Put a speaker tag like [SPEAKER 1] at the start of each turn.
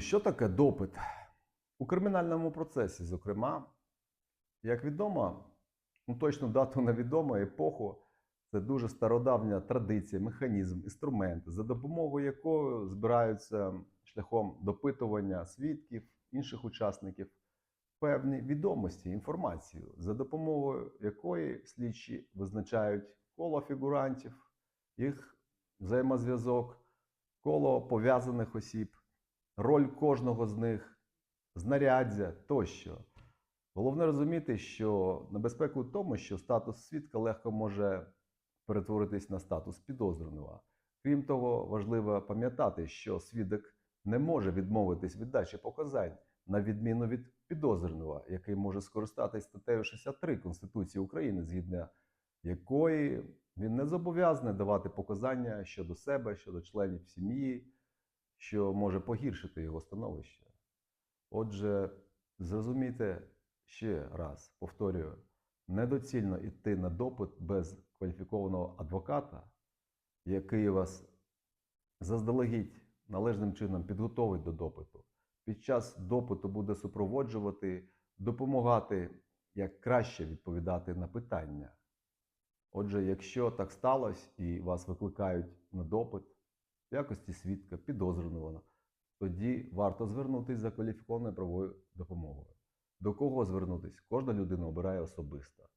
[SPEAKER 1] Що таке допит? У кримінальному процесі, зокрема, як відомо, ну точну дату невідомо, епоху, це дуже стародавня традиція, механізм, інструмент, за допомогою якого збираються шляхом допитування свідків, інших учасників певні відомості, інформацію, за допомогою якої слідчі визначають коло фігурантів, їх взаємозв'язок, коло пов'язаних осіб, роль кожного з них, знаряддя тощо. Головне розуміти, що небезпека у тому, що статус свідка легко може перетворитись на статус підозрюваного. Крім того, важливо пам'ятати, що свідок не може відмовитись від дачі показань, на відміну від підозрюваного, який може скористатись статтею 63 Конституції України, згідно якої він не зобов'язаний давати показання щодо себе, щодо членів сім'ї, що може погіршити його становище. Отже, зрозумійте ще раз, повторюю, недоцільно йти на допит без кваліфікованого адвоката, який вас заздалегідь належним чином підготовить до допиту. Під час допиту буде супроводжувати, допомагати як краще відповідати на питання. Отже, якщо так сталося і вас викликають на допит в якості свідка, підозрюваного, тоді варто звернутися за кваліфікованою правовою допомогою. До кого звернутися? Кожна людина обирає особисто.